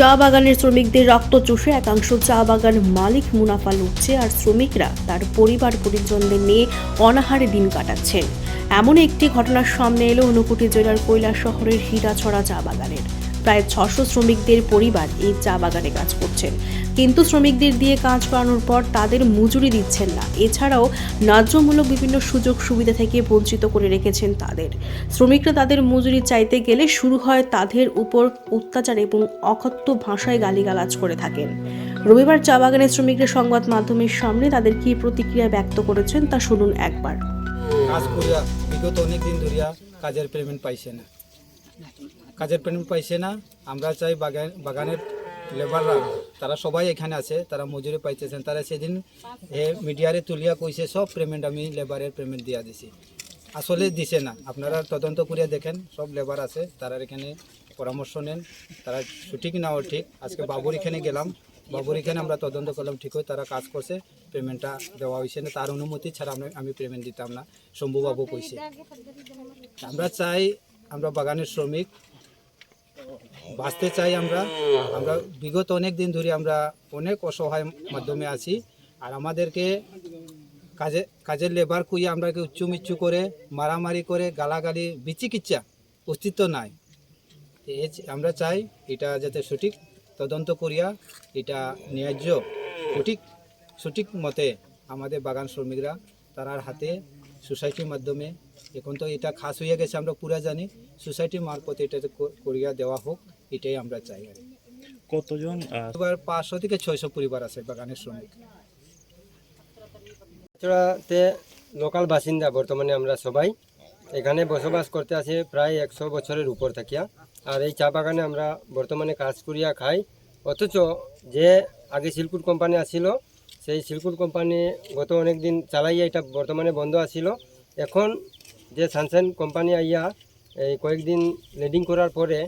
চা বাগানের শ্রমিকদের রক্ত চুষে একাংশ চা বাগান মালিক মুনাফা লুটছে আর শ্রমিকরা তার পরিবার পরিজনদের নিয়ে অনাহারে দিন কাটাচ্ছেন। এমন একটি ঘটনার সামনে এলো ঊনকোটি জেলার কৈলাস শহরের হীরাছড়া চা বাগানের। প্রায় ছশো শ্রমিকদের পরিবার এই চা বাগানে কাজ করছেন। কিন্তু শ্রমিকদের দিয়ে কাজ করানোর পর তাদের মজুরি দিচ্ছেন না। এছাড়াও ন্যায্যমূলক বিভিন্ন সুযোগ সুবিধা থেকে বঞ্চিত করে রেখেছেন তাদের। শ্রমিকরা তাদের মজুরি চাইতে গেলে শুরু হয় তাদের উপর অত্যাচার এবং অকথ্য ভাষায় গালিগালাজ করে থাকেন। রবিবার চা বাগানের শ্রমিকরা সংবাদ মাধ্যমের সামনে তাদের কী প্রতিক্রিয়া ব্যক্ত করেছেন তা শুনুন একবার। কাজ করিয়া বিগত অনেক দিন ধরিয়া কাজের পেমেন্ট পাইছে না। কাজের পেমেন্ট পাইছে না, আমরা চাই বাগান বাগানের লেবাররা তারা সবাই এখানে আছে, তারা মজুরি পাইতেছেন। তারা সেদিন এ মিডিয়ারে তুলিয়া কইছে, সব পেমেন্ট আমি লেবারের পেমেন্ট দিয়া দিছি। আসলে দিছে না। আপনারা তদন্ত করিয়া দেখেন, সব লেবার আছে, তারা এখানে পরামর্শ নেন, তারা না ও ঠিক আজকে বাবুর এখানে গেলাম, বাবুর এখানে আমরা তদন্ত করলাম, ঠিক হয় তারা কাজ করছে পেমেন্টটা দেওয়া হয়েছে না, তার অনুমতি ছাড়া আমি পেমেন্ট দিতাম না শম্ভুবাবু কইছে। আমরা চাই আমরা বাগানের শ্রমিক। বাঁচতে চাই আমরা। আমরা বিগত অনেক দিন ধরে আমরা অনেক অসহায় মাধ্যমে আছি। আর আমাদেরকে কাজে, কাজের লেবার কুইয়ে আমরাকে উচ্চু মিচ্ছু করে, মারামারি করে, গালাগালি বিচিকিচ্ছা অস্তিত্ব নাই। আমরা চাই এটা যাতে সঠিক তদন্ত করিয়া এটা ন্যায্য সঠিক সঠিক মতে আমাদের বাগান শ্রমিকরা তারার হাতে সোসাইটির মাধ্যমে এখন তো এটা খাস হয়ে গেছে আমরা পুরা জানি। সোসাইটির মারফত এটা করিয়া দেওয়া হোক এটাই আমরা চাই আর কতজন এবার পাঁচশো থেকে ছয়শো পরিবার আছে বাগানের শ্রমিক। চড়াতে লোকাল বাসিন্দা বর্তমানে আমরা সবাই। এখানে বসবাস করতে আছি প্রায় একশো বছরের উপর থাকিয়া। আর এই চা বাগানে আমরা বর্তমানে কাজ করিয়া খাই। অথচ যে আগে সিলকুট কোম্পানি আসছিল সেই সিলকুট কোম্পানি গত অনেক দিন চালাইয়া এটা বর্তমানে বন্ধ আসছিল এখন যে সানসাইন কোম্পানি আইয়া, এই কয়েকদিন লেডিং করার পরে,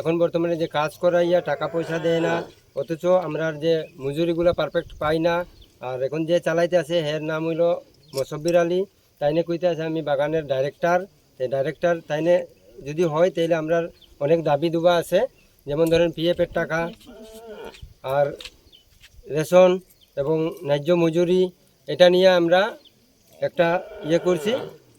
এখন বর্তমানে যে কাজ করাইয়া টাকা পয়সা দেয় না, অথচ আমরা যে মজুরিগুলো পারফেক্ট পাই না, আর এখন যে চালাইতে আছে, হের নাম হইল মসব্বির আলী। তাইনে কইতে আছে, আমি বাগানের ডাইরেক্টর সেই ডাইরেক্টর তাইনে যদি হয় তাহলে আমরা অনেক দাবি দুবা আছে। যেমন ধরেন পিএফের টাকা, আর রেশন এবং ন্যায্য মজুরি, এটা নিয়ে আমরা একটা ইয়ে করছি।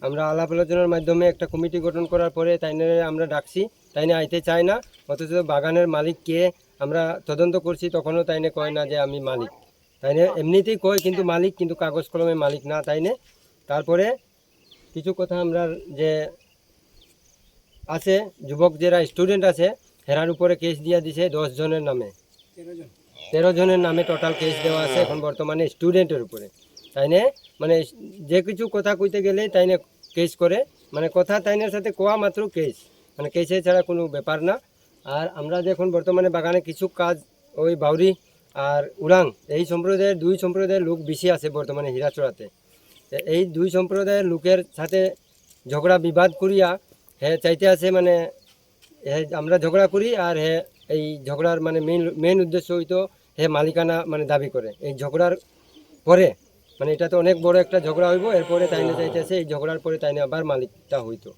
আমরা আলাপ আলোচনার মাধ্যমে একটা কমিটি গঠন করার পরে তাইনে আমরা ডাকছি। তাইনে আইতে চায় না অথচ বাগানের মালিক কে আমরা তদন্ত করছি তখনও তাইনে কয় না যে আমি মালিক। তাইনে এমনিতেই কয় কিন্তু মালিক কিন্তু কাগজ কলমে মালিক না তাইনে। তারপরে কিছু কথা আমরা যে আছে যুবক যারা স্টুডেন্ট আছে হেরার উপরে কেস দিয়া দিছে দশ জনের নামে। তেরো জনের নামে টোটাল কেস দেওয়া আছে এখন বর্তমানে স্টুডেন্টের উপরে। তাইনে মানে যে কিছু কথা কইতে গেলে তাইনে কেস করে। মানে কথা তাইনের সাথে কোয়া মাত্র কেস। মানে কেসে ছাড়া কোনো ব্যাপার না। আর আমরা দেখুন বর্তমানে বাগানে কিছু কাজ, ওই বাউরি আর উড়াং, এই সম্প্রদায়ের দুই সম্প্রদায়ের লোক বেশি আছে বর্তমানে হীরাচড়াতে। এই দুই সম্প্রদায়ের লোকের সাথে ঝগড়া বিবাদ করিয়া হে চাইতে আছে মানে হে আমরা ঝগড়া করি আর হে এই ঝগড়ার মানে মেইন মেইন উদ্দেশ্য হইতো হে মালিকানা মানে দাবি করে। এই ঝগড়ার পরে মানে এটা তো অনেক বড় একটা ঝগড়া হইব, এরপরে তাইনে চাইতেছে, এই ঝগড়ার পরে তাইনে আবার মালিকটা হইতো।